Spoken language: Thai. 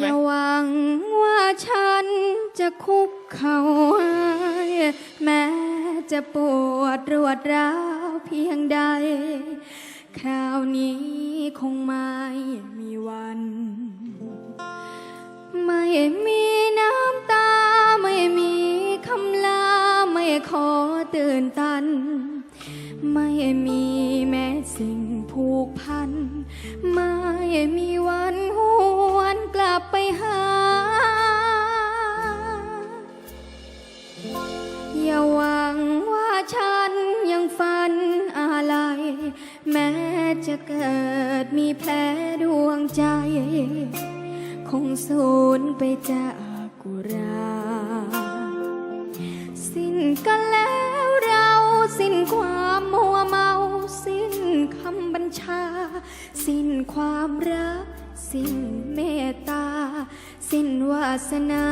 อย่าหวังว่าฉันจะคุกเข่าให้แม้จะปวดรวดร้าวเพียงใด คราวนี้คงไม่มีวัน ไม่มีน้ำตา ไม่มีคำลา ไม่ขอตื่นตัน ไม่มีแม้สิ่งผูกพัน ไม่มี อย่าหวังว่าฉันยังฝันอะไร แม้จะเกิดมีแผลดวงใจ คงสูญไปจากกุรา สิ้นกันแล้วเราสิ้นความมัวเมา สิ้นคำบัญชา สิ้นความรัก สิ้นเมตตา สิ้นวาสนา